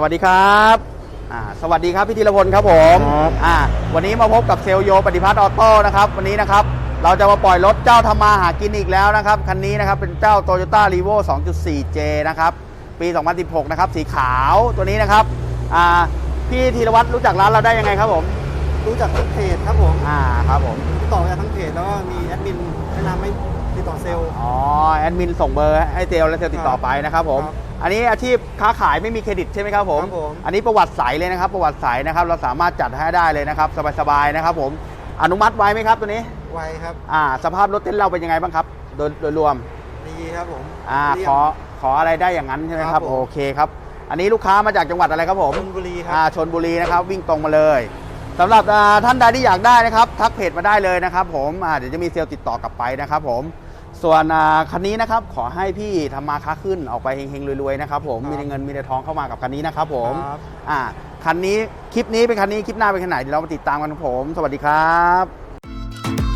สวัสดีครับอ่าสวัสดีครับพี่ธีรพลครับผมครับอ่าวันนี้มาพบกับเซลโยปฏิพัฒน์ออโต้นะครับวันนี้นะครับเราจะมาปล่อยรถเจ้าทำมาหากินอีกแล้วนะครับ คันนี้นะครับเป็นเจ้า Toyota r e v o 2.4J นะครับ ปี 2016 นะครับ สีขาวตัวนี้นะครับอ่าพี่ธีรวัตรรู้จักร้านเราได้ยังไงครับผม รู้จักทั้งเพจครับผมอ่าครับผมติดต่อมาจากทั้งเพจแล้วก็มีแอดมินแนะนำให้ติดต่อเซลล์ อ๋อแอดมินส่งเบอร์ให้เซลล์และเซลล์ติดต่อไปนะครับผม ครับอันนี้อาชีพค้าขายไม่มีเครดิตใช่ไหมครับผม ครับผม อันนี้ประวัติใสเลยนะครับ ประวัติใสนะครับ เราสามารถจัดให้ได้เลยนะครับสบายๆนะครับ ผมอนุมัติไว้ไหมครับตัวนี้ ไวครับอ่า สภาพรถเต้นเราเป็นยังไงบ้างครับ โดยโดยรวม ดีครับผมอ่าเรียขบอขออะไรได้อย่างนั้นใช่ไหมคครัรับบผม โอเคครับ อันนี้ลูกค้ามาจากจังหวัดอะไรครับผม ชลบุรีคอ่ารับชนบุรีนะครับ วิ่งตรงมาเลย สำหรับอ่าท่านใดที่อยากได้นะครับ ทักเพจมาได้เลยนะครับ ผมอ่าเดี๋ยวจะมีเซลล์ติดต่อกลับไปนะครับ ผมส่วนอ่าคันนี้นะครับขอให้พี่ทำมาค้าขึ้นออกไปเฮงๆรวยๆนะครับผมครับมีแต่เงินมีแต่ทองเข้ามากับคันนี้นะครับผมครับอ่าคันนี้คลิปนี้เป็นคันนี้คลิปหน้าเป็นคันไหนเดี๋ยวเรามาติดตามกันครับผม สวัสดีครับ